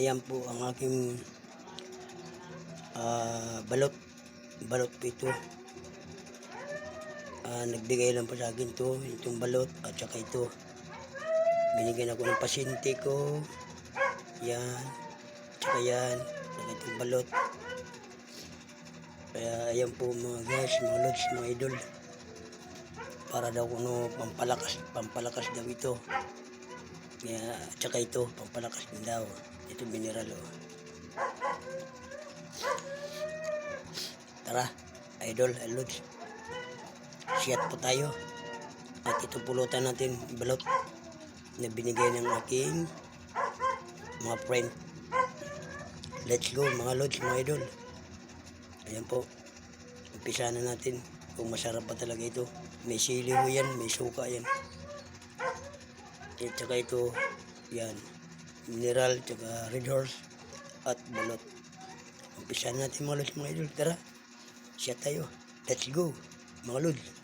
ayan po ang aking uh, balot. Balot po ito. Uh, nagbigay lang po sa akin to itong balot at saka ito. Binigyan ako ng pasyente ko. Yan. Saka yan saka itong balot. Kaya ayan po mga guys mga lods mga idol. Para daw kuno pampalakas, pampalakas daw ito. Kaya, tsaka ito, pampalakas din daw. Ito mineral oh. Tara, idol, lods. Shit po tayo. At ito pulutan natin balot na binigay ng aking mga friend. Let's go mga lods, mga idol. Ayan po. Umpisa na natin kung masarap pa talaga ito. May sili mo yan, may suka yan. At saka ito, yan. Mineral, tsaka red horse, at balot. Umpisa na natin mga lods, mga idol. Tara, siya tayo. Let's go, mga lods.